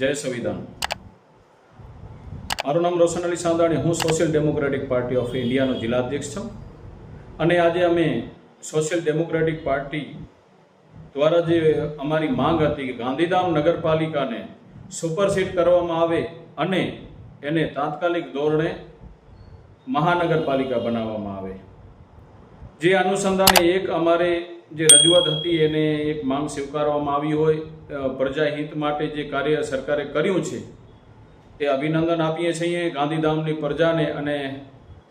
જય સંવિધાન. મારું નામ રોશન અલી સાંદાણી હું સોશિયલ ડેમોક્રેટિક પાર્ટી ઓફ ઇન્ડિયાનો જિલ્લાધ્યક્ષ છું. અને આજે અમે સોશિયલ ડેમોક્રેટિક પાર્ટી દ્વારા જે અમારી માંગ હતી કે ગાંધીધામ નગરપાલિકાને સુપરસીડ કરવામાં આવે અને એને તાત્કાલિક ધોરણે મહાનગરપાલિકા બનાવવામાં આવે. જે અનુસંધાને એક અમારે જે રજૂઆત હતી એને એક માંગ સ્વીકારવામાં આવી હોય પ્રજા પ્રજાહિત માટે જે કાર્ય સરકારે કર્યું છે એ અભિનંદન આપીએ છીએ ગાંધીધામની પ્રજાને અને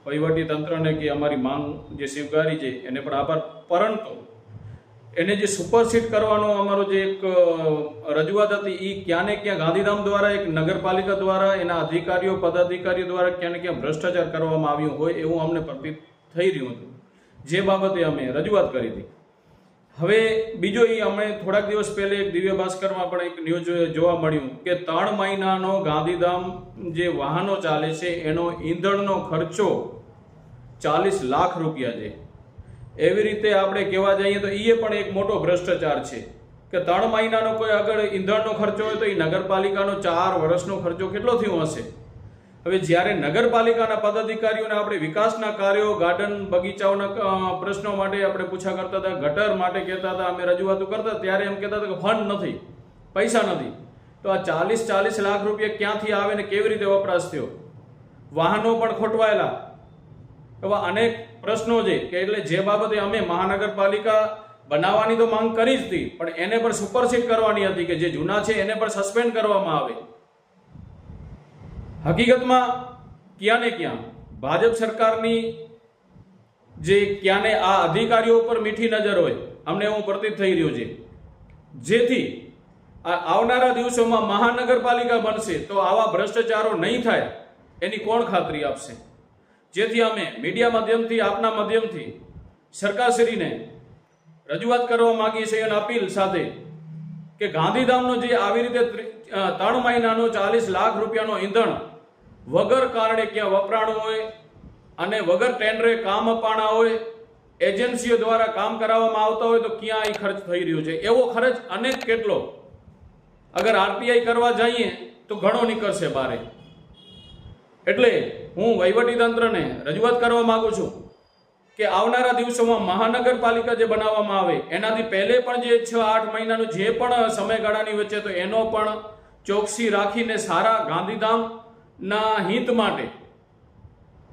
તંત્રને કે અમારી માંગ જે સ્વીકારી છે, એને પણ આભાર. પરંતુ એને જે સુપરસીટ કરવાનો અમારો જે એક રજૂઆત હતી એ ક્યાંને ક્યાં ગાંધીધામ દ્વારા, એક નગરપાલિકા દ્વારા, એના અધિકારીઓ, પદાધિકારીઓ દ્વારા ક્યાંને ક્યાં ભ્રષ્ટાચાર કરવામાં આવ્યું હોય એવું અમને પ્રતીત થઈ રહ્યું હતું. જે બાબતે અમે રજૂઆત કરી હતી. હવે બીજો એ અમે થોડાક દિવસ પહેલે એક દિવ્ય ભાસ્કરમાં પણ એક ન્યૂઝ જોવા મળ્યું કે ત્રણ મહિનાનો ગાંધીધામ જે વાહનો ચાલે છે, એનો ઈંધણનો ખર્ચો ચાલીસ લાખ રૂપિયા છે. એવી રીતે આપણે કહેવા જઈએ તો એ પણ એક મોટો ભ્રષ્ટાચાર છે કે ત્રણ મહિનાનો કોઈ આગળ ઈંધણનો ખર્ચો હોય તો એ નગરપાલિકાનો ચાર વર્ષનો ખર્ચો કેટલો થયો હશે? હવે જ્યારે નગરપાલિકાના પદાધિકારીઓને આપણે વિકાસના કાર્યો, ગાર્ડન બગીચાઓના પ્રશ્નો માટે આપણે પૂછા કરતા હતા, ગટર માટે કહેતા હતા, અમે રજૂઆતો કરતા ત્યારે એમ કહેતા હતા કે ફંડ નથી, પૈસા નથી. તો આ ચાલીસ ચાલીસ લાખ રૂપિયા ક્યાંથી આવે ને કેવી રીતે વપરાશ થયો? વાહનો પણ ખોટવાયેલા. એવા અનેક પ્રશ્નો છે કે એટલે જે બાબતે અમે મહાનગરપાલિકા બનાવવાની તો માંગ કરી જ હતી, પણ એને પણ સુપરસીડ કરવાની હતી કે જે જૂના છે એને પણ સસ્પેન્ડ કરવામાં આવે. હકીકતમાં ક્યાં ને ક્યાં? ભાજપ સરકારની જે ક્યાંને આ અધિકારીઓ ઉપર મીઠી નજર હોય, અમને એવું પ્રતીત થઈ રહ્યું છે. જેથી આવનારા દિવસોમાં મહાનગરપાલિકા બનશે તો આવા ભ્રષ્ટાચારો નહીં થાય, એની કોણ ખાતરી આપશે? જેથી અમે મીડિયા માધ્યમથી, આપના માધ્યમથી સરકારશ્રીને રજૂઆત કરવા માગીએ છીએ અને અપીલ સાથે કે ગાંધીધામનો જે આવી રીતે ત્રિ- ત્રણ મહિનાનો ચાલીસ લાખ રૂપિયાનો ઈંધણ વગર કારણે ક્યાં વપરાણું હોય અને વગર ટેન્ડરે કામ અપાણા હોય એજન્સીઓ દ્વારા કામ કરાવવામાં આવતા હોય તો ક્યાં એ ખર્ચ થઈ રહ્યો છે? એવો ખર્ચ અનેક કેટલો? અગર આરટીઆઈ કરવા જઈએ તો ઘણો નીકળશે બારે. એટલે હું વહીવટી તંત્રને રજૂઆત કરવા માગું છું કે આવનારા દિવસોમાં મહાનગરપાલિકા જે બનાવવામાં આવે, એનાથી પહેલે પણ જે છ આઠ મહિનાનું જે પણ સમયગાળાની વચ્ચે તો એનો પણ ચોકસી રાખીને સારા ગાંધીધામના હિત માટે.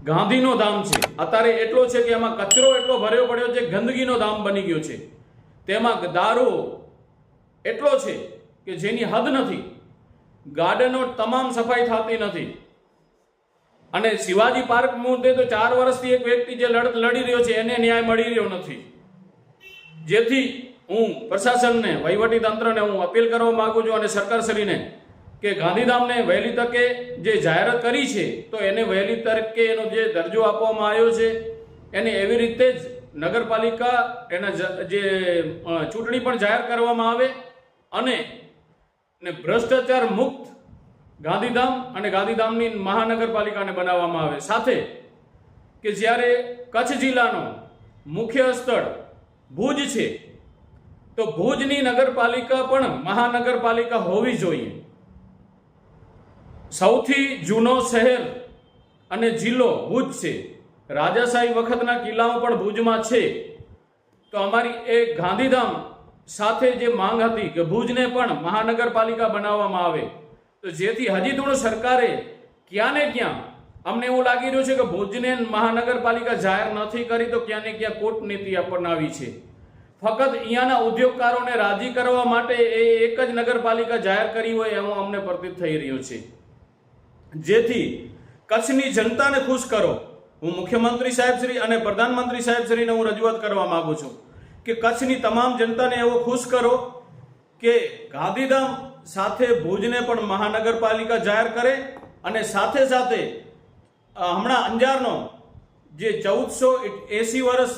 ગાંધીનો ધામ છે. અત્યારે એટલો છે કે એમાં કચરો એટલો ભર્યો પડ્યો છે ગંદકીનો ધામ બની ગયો છે. તેમાં દારૂ એટલો છે કે જેની હદ નથી. ગાર્ડનો તમામ સફાઈ થતી નથી. અને શિવાજી પાર્ક મુદ્દે તો ચાર વર્ષથી એક વ્યક્તિ જે લડત લડી રહ્યો છે, એને ન્યાય મળી રહ્યો નથી. જેથી હું પ્રશાસનને વહીવટી તંત્રને હું અપીલ કરવા માગું છું અને સરકારશ્રીને કે ગાંધીધામને વહેલી તકે જે જાહેરાત કરી છે, તો એને વહેલી તકે એનો જે દરજ્જો આપવામાં આવ્યો છે, એને એવી રીતે જ નગરપાલિકા એના જે ચૂંટણી પણ જાહેર કરવામાં આવે અને ભ્રષ્ટાચાર મુક્ત ગાંધીધામ અને ગાંધીધામની મહાનગરપાલિકાને બનાવવામાં આવે. સાથે કે જ્યારે કચ્છ જિલ્લાનો મુખ્ય સ્થળ ભુજ છે, તો ભુજની નગરપાલિકા પણ મહાનગરપાલિકા હોવી જોઈએ. સૌથી જૂનો શહેર અને જિલ્લો ભુજ છે. રાજાશાહી વખતના કિલ્લાઓ પણ ભુજમાં છે. તો અમારી એ ગાંધીધામ સાથે જે માંગ હતી કે ભુજને પણ મહાનગરપાલિકા બનાવવામાં આવે, તો જેથી હજી થોડું સરકારે ક્યાં ને ક્યાં, અમને એવું લાગી રહ્યું છે કે ભુજને મહાનગરપાલિકા જાહેર નથી કરી, તો ક્યાં ને ક્યાં કૂટનીતિ અપનાવી છે. ફક્ત અહીંયાના ઉદ્યોગકારોને રાજી કરવા માટે એ એક જ નગરપાલિકા જાહેર કરી હોય એવું અમને પ્રતીત થઈ રહ્યું છે. જેથી કચ્છની જનતાને ખુશ કરો. હું મુખ્યમંત્રી સાહેબશ્રી અને પ્રધાનમંત્રી સાહેબશ્રીને હું રજૂઆત કરવા માગુ છું કે કચ્છની તમામ જનતાને એવો ખુશ કરો કે ગાંધીધામ સાથે ભુજને પણ મહાનગરપાલિકા જાહેર કરે અને સાથે સાથે હમણાં અંજારનો જે ચૌદસો એસી વર્ષ,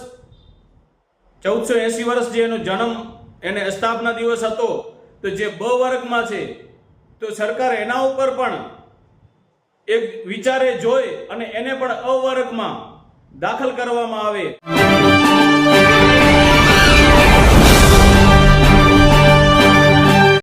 ચૌદસો એસી વર્ષ જે એનો જન્મ એને સ્થાપના દિવસ હતો, તો જે બ વર્ગમાં છે, તો સરકાર એના ઉપર પણ એક વિચારે જોઈ અને એને પણ અવર્ગમાં દાખલ કરવામાં આવે.